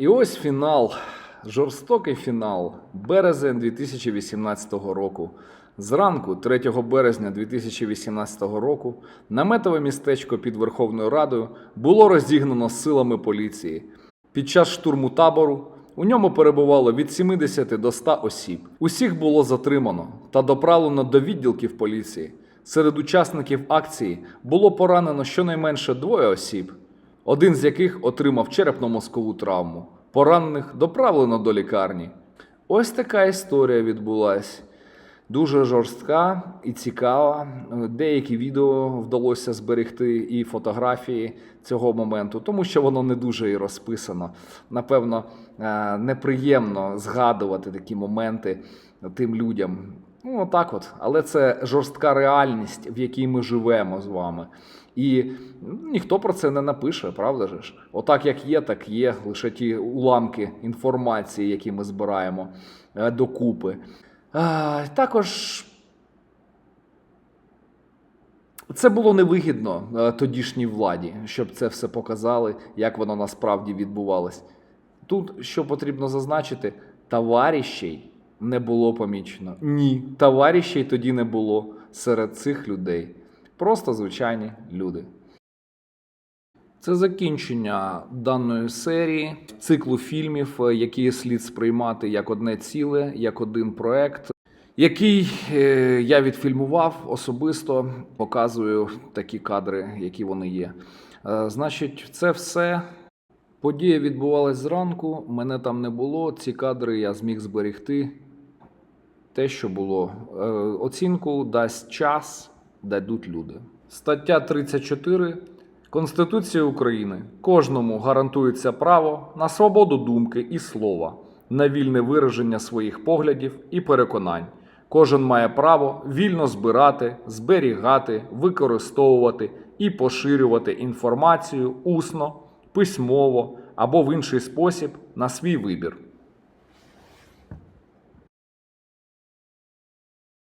І ось фінал, жорстокий фінал, березень 2018 року. Зранку, 3 березня 2018 року, наметове містечко під Верховною Радою було розігнано силами поліції. Під час штурму табору у ньому перебувало від 70 до 100 осіб. Усіх було затримано та доправлено до відділків поліції. Серед учасників акції було поранено щонайменше двоє осіб, один з яких отримав черепно-мозкову травму. Поранених доправлено до лікарні. Ось така історія відбулась. Дуже жорстка і цікава. Деякі відео вдалося зберегти і фотографії цього моменту, тому що воно не дуже і розписано. Напевно, е, неприємно згадувати такі моменти тим людям. Ну, отак от. Але це жорстка реальність, в якій ми живемо з вами. І ну, ніхто про це не напише, правда ж? Отак як є, так є. Лише ті уламки інформації, які ми збираємо е, докупи. А, також це було невигідно е, тодішній владі, щоб це все показали, як воно насправді відбувалось. Тут що потрібно зазначити, товаріщей не було помічено. Ні, товаріщей тоді не було серед цих людей. Просто звичайні люди. Це закінчення даної серії, циклу фільмів, е, які слід сприймати як одне ціле, як один проект, який е, я відфільмував особисто, показую такі кадри, які вони є. Е, Значить, це все. Подія відбувалась зранку, мене там не було. Ці кадри я зміг зберегти. Те, що було. Е, Оцінку дасть час, дадуть люди. Стаття 34 Конституції України кожному гарантується право на свободу думки і слова, на вільне вираження своїх поглядів і переконань. Кожен має право вільно збирати, зберігати, використовувати і поширювати інформацію усно, письмово або в інший спосіб на свій вибір.